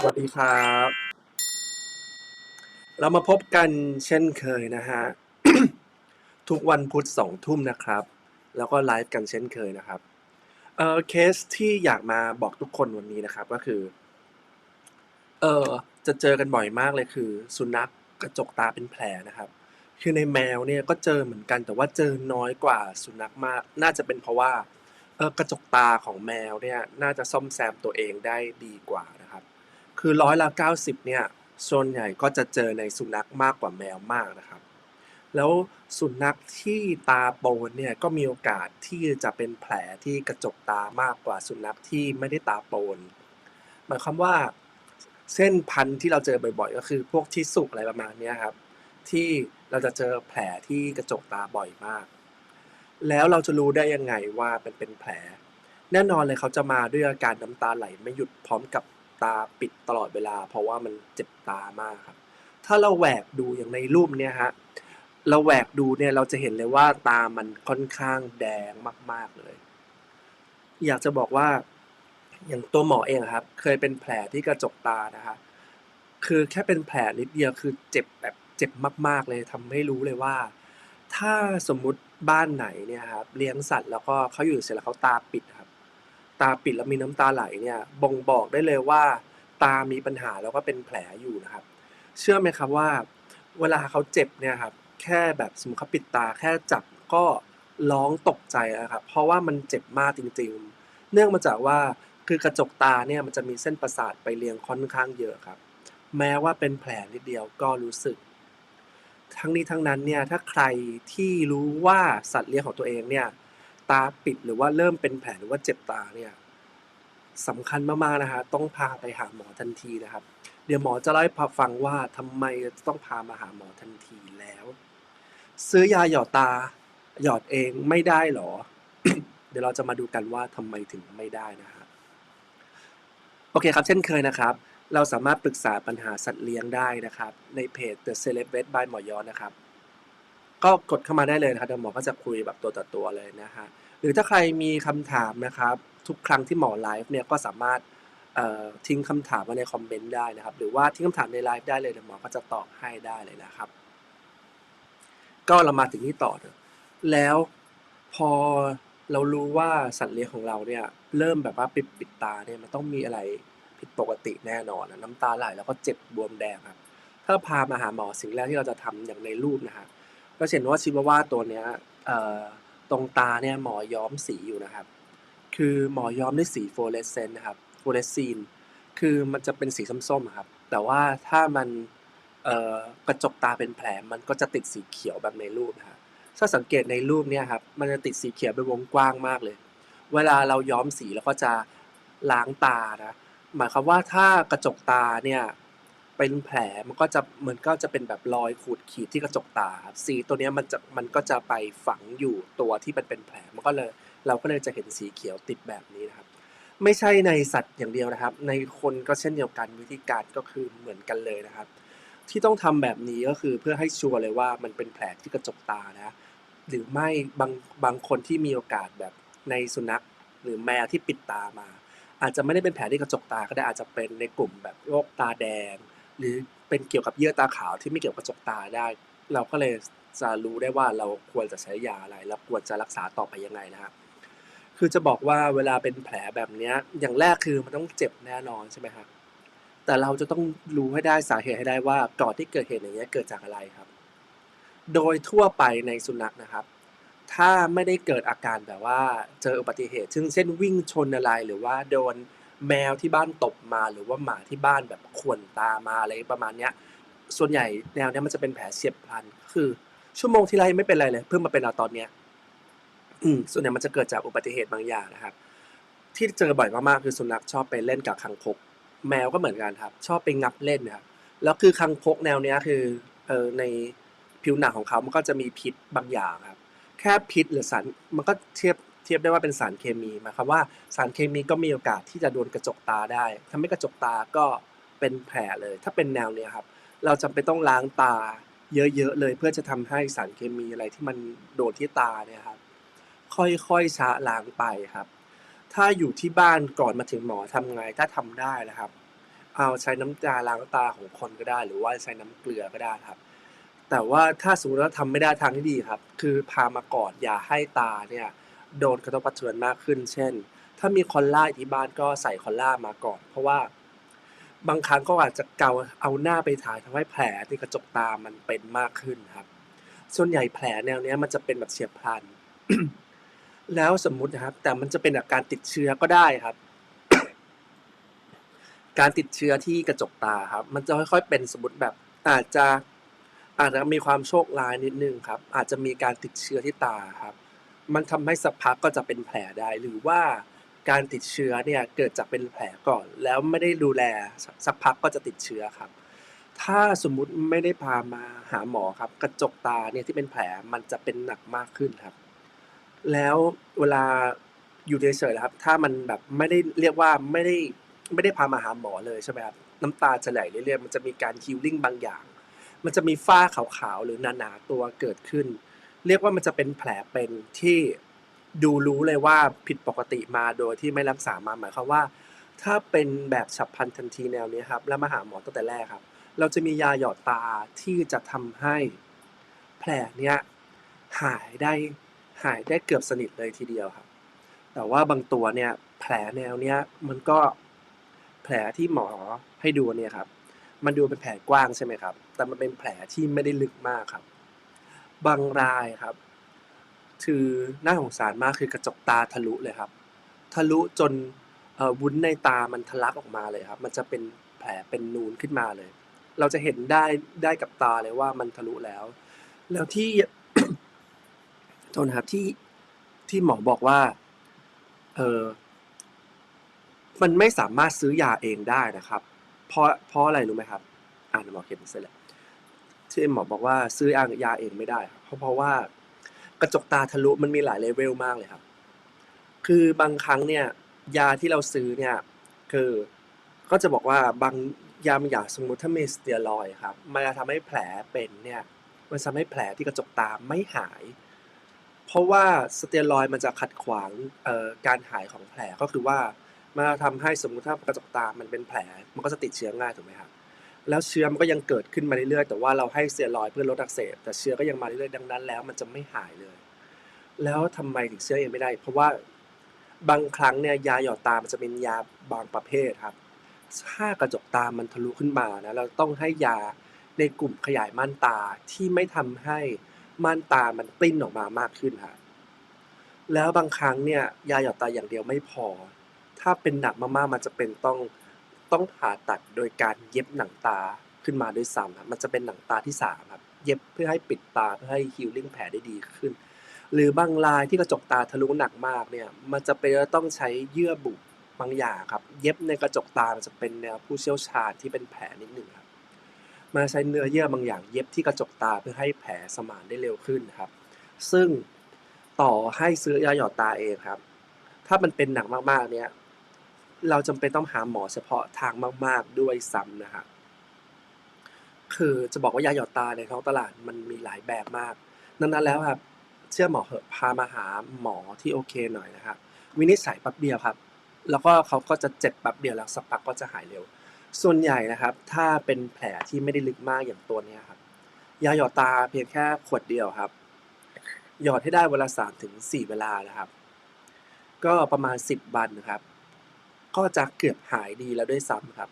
สวัสดีครับ เรามาพบกันเช่นเคยนะฮะ ทุกวันพุธสองทุ่มนะครับ แล้วก็ไลฟ์กันเช่นเคยนะครับเออเคสที่อยากมาบอกทุกคนวันนี้นะครับก็คือเออจะเจอกันบ่อยมากเลยคือ สุนัขกระจกตาเป็นแผลนะครับ คือในแมวเนี่ยก็เจอเหมือนกันแต่ว่าเจอน้อยกว่าสุนัขมาก น่าจะเป็นเพราะว่าเออกระจกตาของแมวเนี่ยน่าจะซ่อมแซมตัวเองได้ดีกว่า คือร้อยละ90เนี่ยส่วนใหญ่ก็จะเจอในสุนัขมากกว่าแมวมากนะครับ แล้วสุนัขที่ตาโปนเนี่ยก็มีโอกาสที่จะเป็นแผลที่กระจกตามากกว่าสุนัขที่ไม่ได้ตาโปนหมายความว่าเส้นพันธุ์ที่เราเจอบ่อยๆ ก็คือพวกชิสุกอะไรประมาณนี้ครับ ที่เราจะเจอแผลที่กระจกตาบ่อยมาก แล้วเราจะรู้ได้ยังไงว่าเป็นเป็นแผล แน่นอนเลยเขาจะมาด้วยอาการน้ำตาไหลไม่หยุดพร้อมกับ ตาปิดตลอดเวลา เพราะว่ามันเจ็บตามากครับ ถ้าเราแหวกดูอย่างในรูปเนี่ยฮะเราแหวกดูเนี่ยเราจะเห็นเลยว่าตามันค่อนข้างแดงมาก ๆเลย อยากจะบอกว่าอย่างตัวหมอเองครับ เคยเป็นแผลที่กระจกตานะคะคือแค่เป็นแผลนิดเดียวคือเจ็บแบบเจ็บมาก ๆ เลยทำให้รู้เลยว่า ถ้าสมมุติบ้านไหนเนี่ยครับเลี้ยงสัตว์แล้วก็เขาอยู่เสร็จแล้วเขาตาปิด ตาปิดแล้วมีน้ำตาไหลเนี่ยบ่งบอกได้เลยว่า ตามีปัญหาแล้วก็เป็นแผลอยู่นะครับ เชื่อไหมครับว่า เวลาเขาเจ็บเนี่ยครับแค่แบบสมมติเขาปิดตาแค่จับก็ร้องตกใจแล้วครับ เพราะว่ามันเจ็บมากจริง ๆ เนื่องมาจากว่าคือกระจกตาเนี่ยมันจะมีเส้นประสาทไปเลี้ยงค่อนข้างเยอะครับ แม้ว่าเป็นแผลนิดเดียวก็รู้สึก ทั้งนี้ทั้งนั้นเนี่ยถ้าใครที่รู้ว่าสัตว์เลี้ยงของตัวเองเนี่ย ตาปิดหรือว่าเริ่มเป็นแผลหรือว่าเจ็บตาเนี่ยสำคัญมากๆนะฮะต้องพาไปหาหมอทันทีนะครับ เดี๋ยวหมอจะเล่าให้ฟังว่าทำไมต้องพามาหาหมอทันทีแล้ว ซื้อยาหยอดตาหยอดเองไม่ได้หรอ เดี๋ยวเราจะมาดูกันว่าทำไมถึงไม่ได้นะฮะโอเคครับ เช่นเคยนะครับ เราสามารถปรึกษาปัญหาสัตว์เลี้ยงได้นะครับ ในเพจ The Celeb Vet by หมอยอนะครับ ก็กดเข้ามาได้เลยนะครับเดี๋ยวหมอก็จะคุยแบบตัวต่อตัวเลยนะฮะหรือถ้าใครมีคำถามนะครับ ทุกครั้งที่หมอไลฟ์เนี่ยก็สามารถทิ้งคำถามไว้ในคอมเมนต์ได้นะครับ หรือว่าทิ้งคำถามในไลฟ์ได้เลยเดี๋ยวหมอก็จะตอบให้ได้เลยนะครับ ก็เรามาถึงที่ต่อเถอะแล้วพอเรารู้ว่าสัตว์เลี้ยงของเราเนี่ยเริ่มแบบว่าปิดปิดตาเนี่ยมันต้องมีอะไรผิดปกติแน่นอนนะน้ำตาไหลแล้วก็เจ็บบวมแดงครับ ถ้าพามาหาหมอสิ่งแรกที่เราจะทำอย่างในรูปนะฮะ ก็เห็นว่าชิวาว่าตัวเนี้ยตรงตาเนี่ยหมอย้อมสีอยู่นะครับ คือหมอย้อมด้วยสีโฟลเรสเซนต์นะครับโฟลเรสซีนคือมันจะเป็นสีส้มๆครับ แต่ว่าถ้ามันกระจกตาเป็นแผลมันก็จะติดสีเขียวแบบในรูปนะครับถ้าสังเกตในรูปเนี่ยครับมันจะติดสีเขียวเป็นวงกว้างมากเลย เวลาเราย้อมสีแล้วก็จะล้างตานะหมายความว่าถ้ากระจกตาเนี่ย เป็นแผลมันก็จะเหมือนก็จะเป็นแบบรอยขูดขีดที่กระจกตาครับสีตัวเนี้ยมันจะมันก็จะไปฝังอยู่ตัวที่มันเป็นแผลมันก็เลยเราก็เลยจะเห็นสีเขียวติดแบบนี้นะครับ ไม่ใช่ในสัตว์อย่างเดียวนะครับ ในคนก็เช่นเดียวกันวิธีการก็คือเหมือนกันเลยนะครับ ที่ต้องทำแบบนี้ก็คือเพื่อให้ชัวร์เลยว่ามันเป็นแผลที่กระจกตานะ หรือไม่บางบางคนที่มีโอกาสแบบในสุนัข หรือแมวที่ปิดตามา อาจจะไม่ได้เป็นแผลที่กระจกตาก็ได้อาจจะเป็นในกลุ่มแบบโรคตาแดง หรือเป็นเกี่ยวกับเยื่อตาขาวที่ไม่เกี่ยวกับกระจกตาได้ เราก็เลยจะรู้ได้ว่าเราควรจะใช้ยาอะไรแล้วควรจะรักษาต่อไปยังไงนะครับคือจะบอกว่าเวลาเป็นแผลแบบนี้อย่างแรกคือมันต้องเจ็บแน่นอนใช่ไหมครับแต่เราจะต้องรู้ให้ได้สาเหตุให้ได้ว่าก่อนที่เกิดเหตุอย่างเงี้เกิดจากอะไรครับ โดยทั่วไปในสุนัขนะครับ ถ้าไม่ได้เกิดอาการแบบว่าเจออุบัติเหตุ ซึ่งเช่นวิ่งชนอะไรหรือว่าโดน แมวที่บ้านตบมาหรือว่าหมาที่บ้านแบบข่วนตามาอะไรประมาณเนี้ย ส่วนใหญ่แนวเนี้ยมันจะเป็นแผลเฉียบพลัน คือ ชั่วโมงที่ไรไม่เป็นไรเลย เพิ่งมาเป็นเอาตอนเนี้ยอืมส่วนใหญ่มันจะเกิดจากอุบัติเหตุบางอย่างนะครับ ที่เจอบ่อยมากๆคือสุนัขชอบไปเล่นกับคังคก แมวก็เหมือนกันครับ ชอบไปงับเล่นนะครับแล้วคือคังคกแนวเนี้ยคือเออในผิวหนังของเขามันก็จะมีพิษบางอย่างครับ แค่พิษหรือสารมันก็เทียบ เทียบได้ว่าเป็นสารเคมีหมายความว่าสารเคมีก็มีโอกาสที่จะโดนกระจกตาได้ทำให้กระจกตาก็เป็นแผลเลย ถ้าเป็นแนวเนี้ยครับ เราจำเป็นต้องล้างตาเยอะๆเลยเพื่อจะทำให้สารเคมีอะไรที่มันโดนที่ตาเนี่ยครับ ค่อยๆชะล้างไปครับ ถ้าอยู่ที่บ้านก่อนมาถึงหมอทำไงถ้าทำได้นะครับ เอาใช้น้ำยาล้างตาของคนก็ได้ หรือว่าใช้น้ำเกลือก็ได้ครับแต่ว่าถ้าสมมติว่าทำไม่ได้ทางที่ดีครับ คือพามาก่อนอย่าให้ตาเนี่ย โดนกระทบกระเทือนมากขึ้น เช่น ถ้ามีคอลล่าอยู่ที่บ้านก็ใส่คอลล่ามาก่อน เพราะว่าบางครั้งก็อาจจะเกาเอาหน้าไปถ่ายทำให้แผลที่กระจกตามันเป็นมากขึ้นครับ ส่วนใหญ่แผลแนวเนี้ยมันจะเป็นแบบเฉียบพลัน แล้วสมมุตินะครับ แต่มันจะเป็นจากการติดเชื้อก็ได้ครับ การติดเชื้อที่กระจกตาครับ มันจะค่อย ๆ เป็นสมมติแบบอาจจะอาจจะมีความโชคร้ายนิดนึงครับ อาจจะมีการติดเชื้อที่ตาครับ มันทำให้สักพักก็จะเป็นแผลได้หรือว่าการติดเชื้อเนี่ยเกิดจากเป็นแผลก่อน แล้วไม่ได้ดูแลสักพักก็จะติดเชื้อครับ ถ้าสมมุติไม่ได้พามาหาหมอครับ กระจกตาเนี่ยที่เป็นแผลมันจะเป็นหนักมากขึ้นครับ แล้วเวลาอยู่เฉยๆนะครับ ถ้ามันแบบไม่ได้เรียกว่าไม่ได้ไม่ได้พามาหาหมอเลยใช่ไหมครับน้ำตาจะไหลเรื่อยๆมันจะมีการฮิลลิ่งบางอย่าง มันจะมีฝ้าขาวๆหรือหนาๆตัวเกิดขึ้น เรียกว่ามันจะเป็นแผลเป็นที่ดูรู้เลยว่าผิดปกติมาโดยที่ไม่รักษามาหมายความว่า ถ้าเป็นแบบฉับพลันทันทีแนวนี้ครับ แล้วมาหาหมอตั้งแต่แรกครับ เราจะมียาหยอดตาที่จะทำให้ แผลเนี้ยหายได้หายได้เกือบสนิทเลยทีเดียวครับ แต่ว่าบางตัวเนี่ยแผลแนวเนี้ยมันก็แผลที่หมอให้ดูเนี่ยครับ มันดูเป็นแผลกว้างใช่ไหมครับ แต่มันเป็นแผลที่ไม่ได้ลึกมากครับ บางรายครับ คือน่าสงสารมากคือกระจกตาทะลุเลยครับ ทะลุจนวุ้นในตามันทะลักออกมาเลยครับ มันจะเป็นแผลเป็นนูนขึ้นมาเลย เราจะเห็นได้ได้กับตาเลยว่ามันทะลุแล้ว แล้วที่โทษนะครับที่ที่หมอบอกว่าเออมันไม่สามารถซื้อยาเองได้นะครับ เพราะเพราะอะไรรู้ไหมครับ อ่านหมอเขียนเสร็จแล้ว ที่หมอบอกว่าซื้อยาเองไม่ได้เพราะเพราะว่ากระจกตาทะลุมันมีหลายเลเวลมากเลยครับ คือบางครั้งเนี่ย ยาที่เราซื้อเนี่ย คือก็จะบอกว่าบางยาบางอย่างสมมติถ้ามีสเตียรอยครับ มันจะทำให้แผลเป็นเนี่ย มันทำให้แผลที่กระจกตาไม่หาย เพราะว่าสเตียรอยมันจะขัดขวางการหายของแผลก็คือว่ามันจะทำให้สมมติถ้ากระจกตามันเป็นแผล มันก็จะติดเชื้อง่ายถูกไหมครับ แล้วเชื้อมันก็ยังเกิดขึ้นมาเรื่อยๆแต่ว่าเราให้เตียรอยเพื่อลดอักเสบ แต่เชื้อก็ยังมาเรื่อยๆดังนั้น แล้วมันจะไม่หายเลย แล้วทำไมถึงเชื้อเองไม่ได้ เพราะว่าบางครั้งเนี่ยยาหยอดตา มันจะเป็นยาบางประเภทครับ ถ้ากระจกตามันทะลุขึ้นมานะเราต้องให้ยาในกลุ่มขยายม่านตาที่ไม่ทำให้ม่านตามันปลิ้นออกมามากขึ้นครับแล้วบางครั้งเนี่ยยาหยอดตาอย่างเดียวไม่พอ ถ้าเป็นหนักมากๆมันจะเป็นต้อง ต้องผ่าตัดโดยการเย็บหนังตาขึ้นมาด้วยซ้ำครับมันจะเป็นหนังตาที่สามครับ เย็บเพื่อให้ปิดตาเพื่อให้ฮีลลิ่งแผลได้ดีขึ้น หรือบางรายที่กระจกตาทะลุหนักมากเนี่ย มันจะเป็นต้องใช้เยื่อบุบางอย่างครับ เย็บในกระจกตามันจะเป็นแนวผู้เชี่ยวชาญที่เป็นแผลนิดหนึ่งครับมาใช้เนื้อเยื่อบางอย่างเย็บที่กระจกตาเพื่อให้แผลสมานได้เร็วขึ้นครับ ซึ่งต่อให้ซื้อยาหยอดตาเองครับ ถ้ามันเป็นหนักมากๆเนี่ย เราจำเป็นต้องหาหมอเฉพาะทางมาก ๆ ด้วยซ้ำนะครับคือจะบอกว่ายาหยอดตาในท้องตลาดมันมีหลายแบบมาก นั้นๆแล้วครับ เชื่อหมอเหอะพามาหาหมอที่โอเคหน่อยนะครับ วินิจฉัยแป๊บเดียวครับ แล้วก็เขาก็จะเจ็บแป๊บเดียวแล้วสักพักก็จะหายเร็ว ส่วนใหญ่นะครับ ถ้าเป็นแผลที่ไม่ได้ลึกมากอย่างตัวนี้ครับ ยาหยอดตาเพียงแค่ขวดเดียวครับ หยอดให้ได้เวลาสามถึงสี่เวลานะครับ ก็ประมาณสิบวันนะครับ ก็จะเกือบหายดีแล้วด้วยซ้ำครับ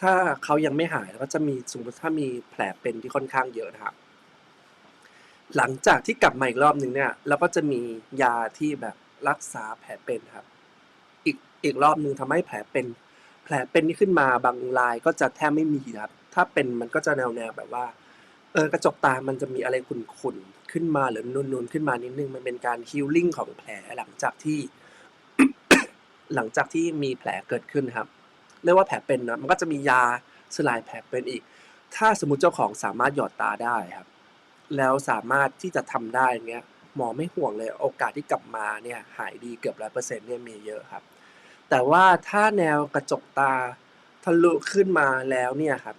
ถ้าเขายังไม่หายก็จะมีสมมติถ้ามีแผลเป็นที่ค่อนข้างเยอะนะครับ หลังจากที่กลับมาอีกรอบหนึ่งเนี่ยเราก็จะมียาที่แบบรักษาแผลเป็นครับ อีกอีกรอบหนึ่งทำให้แผลเป็น แผลเป็นที่ขึ้นมาบางรายก็จะแทบไม่มีครับ ถ้าเป็นมันก็จะแนวแนวแบบว่าเออกระจกตามันจะมีอะไรขุ่นๆขึ้นมาหรือนูนๆขึ้นมานิดนึงมันเป็นการฮีลลิ่งของแผลหลังจากที่ หลังจากที่มีแผลเกิดขึ้นครับเรียกว่าแผลเป็นนะมันก็จะมียาสลายแผลเป็นอีก ถ้าสมมติเจ้าของสามารถหยอดตาได้ครับ แล้วสามารถที่จะทำได้เงี้ยหมอไม่ห่วงเลยโอกาสที่กลับมาเนี่ยหายดีเกือบร้อยเปอร์เซ็นต์เนี่ยมีเยอะครับ แต่ว่าถ้าแนวกระจกตาทะลุขึ้นมาแล้วเนี่ยครับ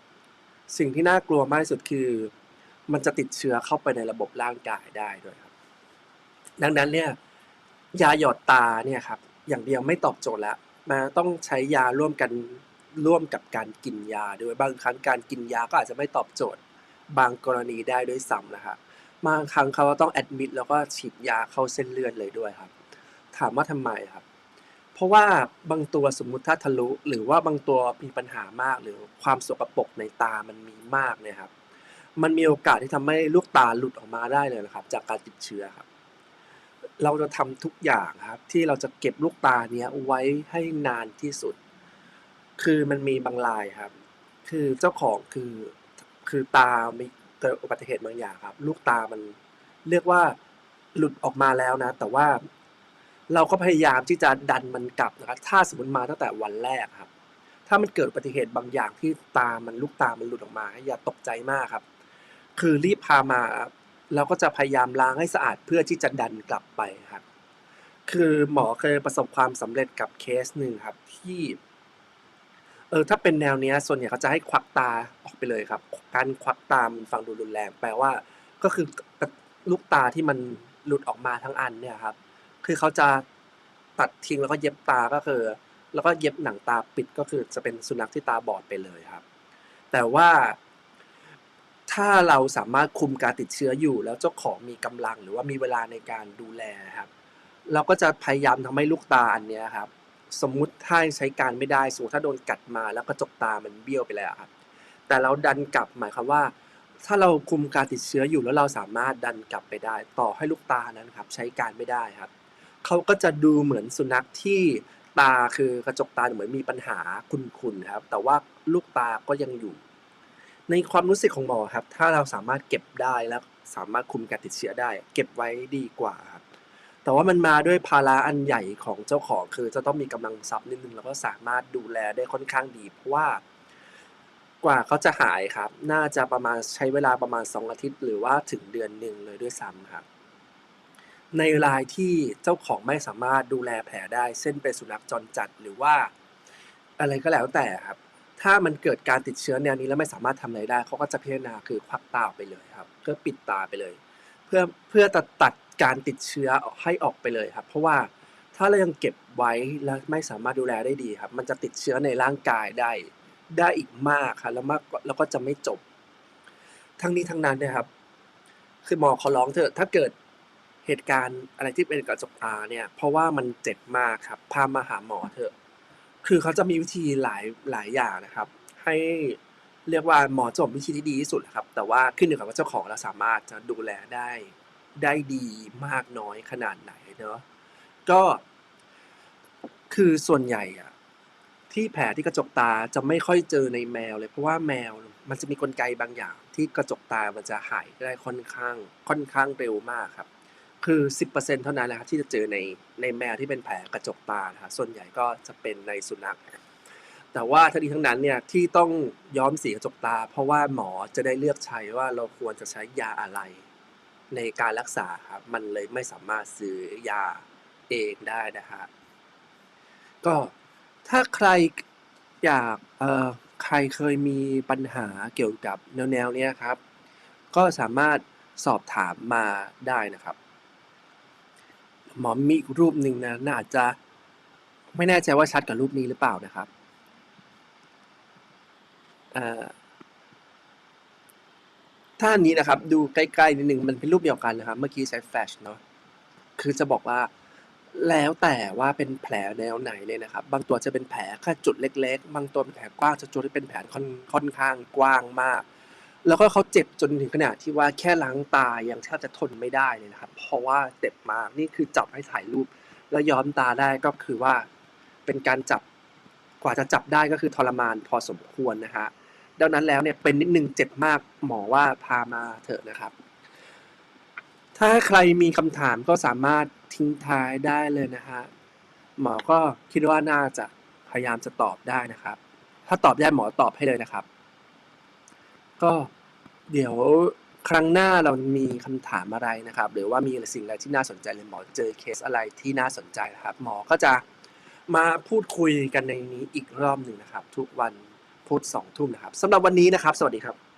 สิ่งที่น่ากลัวมากที่สุดคือ มันจะติดเชื้อเข้าไปในระบบร่างกายได้ด้วยครับ ดังนั้นเนี่ยยาหยอดตาเนี่ยครับ อย่างเดียวไม่ตอบโจทย์แล้วมันต้องใช้ยาร่วมกันร่วมกับการกินยาด้วยบางครั้งการกินยาก็อาจจะไม่ตอบโจทย์ บางกรณีได้ด้วยซ้ำนะครับบางครั้งเขาก็ต้องแอดมิดแล้วก็ฉีดยาเข้าเส้นเลือดเลยด้วยครับ ถามว่าทำไมครับ เพราะว่าบางตัวสมมุติถ้าทะลุ หรือว่าบางตัวมีปัญหามากหรือความสกปรกในตามันมีมากเนี่ยครับ มันมีโอกาสที่ทำให้ลูกตาหลุดออกมาได้เลยนะครับ จากการติดเชื้อครับ เราจะทำทุกอย่างครับที่เราจะเก็บลูกตาเนี้ยไว้ให้นานที่สุด คือมันมีบางรายครับ คือเจ้าของคือคือตามีเกิดอุบัติเหตุบางอย่างครับ ลูกตามันเรียกว่าหลุดออกมาแล้วนะ แต่ว่าเราก็พยายามที่จะดันมันกลับนะครับ ถ้าสมมติมาตั้งแต่วันแรกครับ ถ้ามันเกิดอุบัติเหตุบางอย่างที่ตามันลูกตามันหลุดออกมาอย่าตกใจมากครับ คือรีบพามา เราก็จะพยายามล้างให้สะอาดเพื่อที่จะดันกลับไปครับ คือหมอเคยประสบความสำเร็จกับเคสหนึ่งครับที่เออถ้าเป็นแนวเนี้ยส่วนใหญ่เขาจะให้ควักตาออกไปเลยครับ การควักตามันฟังดูรุนแรง แปลว่าก็คือลูกตาที่มันหลุดออกมาทั้งอันเนี่ยครับ คือเขาจะตัดทิ้งแล้วก็เย็บตาก็คือ แล้วก็เย็บหนังตาปิดก็คือจะเป็นสุนัขที่ตาบอดไปเลยครับ แต่ว่า ถ้าเราสามารถคุมการติดเชื้ออยู่ แล้วเจ้าของมีกำลังหรือว่ามีเวลาในการดูแลครับ เราก็จะพยายามทำให้ลูกตาอันเนี้ยครับ สมมุติถ้าใช้การไม่ได้สมมติถ้าโดนกัดมาแล้วกระจกตามันเบี้ยวไปแล้วครับ แต่เราดันกลับหมายความว่า ถ้าเราคุมการติดเชื้ออยู่แล้วเราสามารถดันกลับไปได้ ต่อให้ลูกตานั้นครับ ใช้การไม่ได้ครับเขาก็จะดูเหมือนสุนัขที่ตาคือกระจกตาเหมือนมีปัญหาคุณๆครับ แต่ว่าลูกตาก็ยังอยู่ ในความรู้สึกของหมอครับ ถ้าเราสามารถเก็บได้แล้วสามารถคุมการติดเชื้อได้ เก็บไว้ดีกว่าครับ แต่ว่ามันมาด้วยภาระอันใหญ่ของเจ้าของคือจะต้องมีกำลังทรัพย์นิดนึงแล้วก็สามารถดูแลได้ค่อนข้างดีเพราะว่ากว่าเขาจะหายครับ น่าจะประมาณใช้เวลาประมาณสองอาทิตย์ หรือว่าถึงเดือนหนึ่งเลยด้วยซ้ำครับ ในรายที่เจ้าของไม่สามารถดูแลแผลได้เส้นเป็นสุนัขจรจัดหรือว่า อะไรก็แล้วแต่ครับ ถ้ามันเกิดการติดเชื้อแนวนี้แล้วไม่สามารถทำอะไรได้เขาก็จะพิจารณาคือควักตาออกไปเลยครับก็ปิดตาไปเลย เพื่อเพื่อตัดตัดการติดเชื้อให้ออกไปเลยครับ เพราะว่าถ้าเรายังเก็บไว้แล้วไม่สามารถดูแลได้ดีครับ มันจะติดเชื้อในร่างกายได้ได้อีกมากครับแล้วมากแล้วก็จะไม่จบ ทั้งนี้ทั้งนั้นนะครับ คือหมอขอร้องเถอะถ้าเกิดเหตุการณ์อะไรที่เป็นกระจกตาเนี่ย เพราะว่ามันเจ็บมากครับ พามาหาหมอเถอะ คือเขาจะมีวิธีหลายหลายอย่างนะครับ ให้เรียกว่าหมอจบวิธีที่ดีที่สุดครับ แต่ว่าขึ้นอยู่กับว่าเจ้าของเราสามารถจะดูแลได้ได้ดีมากน้อยขนาดไหนเนาะก็คือส่วนใหญ่อะที่แผลที่กระจกตาจะไม่ค่อยเจอในแมวเลยเพราะว่าแมวมันจะมีกลไกบางอย่าง ที่กระจกตามันจะหายได้ค่อนข้างค่อนข้างเร็วมากครับ คือ 10%เท่านั้นแหละครับที่จะเจอในในแมวที่เป็นแผลกระจกตานะครับส่วนใหญ่ก็จะเป็นในสุนัขแต่ว่าทั้งนี้ทั้งนั้นเนี่ยที่ต้องย้อมสีกระจกตา เพราะว่าหมอจะได้เลือกใช้ว่าเราควรจะใช้ยาอะไรในการรักษาครับมันเลยไม่สามารถซื้อยาเองได้นะฮะก็ถ้าใครอยากเอ่อใครเคยมีปัญหาเกี่ยวกับแนวแนวๆเนี้ยครับ ก็สามารถสอบถามมาได้นะครับ หมอมีอีกรูปหนึ่งนะน่าจะไม่แน่ใจว่าชัดกับรูปนี้หรือเปล่านะครับเอ่อถ้าอันนี้นะครับ ดูใกล้ๆนิดหนึ่งมันเป็นรูปเดียวกันนะครับ เมื่อกี้ใช้แฟลชเนาะคือจะบอกว่าแล้วแต่ว่าเป็นแผลแนวไหนเลยนะครับ บางตัวจะเป็นแผลแค่จุดเล็ก ๆ บางตัวเป็นแผลกว้างจะจุดที่เป็นแผลค่อนค่อนข้างกว้างมาก แล้วก็เขาเจ็บจนถึงขนาดที่ว่าแค่ล้างตายังแทบจะทนไม่ได้เลยนะครับ เพราะว่าเจ็บมากนี่คือจับให้ถ่ายรูป แล้วย้อมตาได้ก็คือว่า เป็นการจับกว่าจะจับได้ก็คือทรมานพอสมควรนะฮะดังนั้นแล้วเนี่ยเป็นนิดนึงเจ็บมากหมอว่าพามาเถอะนะครับ ถ้าใครมีคำถามก็สามารถทิ้งท้ายได้เลยนะฮะหมอก็คิดว่าน่าจะพยายามจะตอบได้นะครับ ถ้าตอบได้หมอตอบให้เลยนะครับ ก็เดี๋ยวครั้งหน้าเรามีคำถามอะไรนะครับ หรือว่ามีสิ่งอะไรที่น่าสนใจหรือหมอเจอเคสอะไรที่น่าสนใจนะครับ หมอก็จะมาพูดคุยกันในนี้อีกรอบหนึ่งนะครับ ทุกวันพุธสองทุ่มนะครับสำหรับวันนี้นะครับ สวัสดีครับ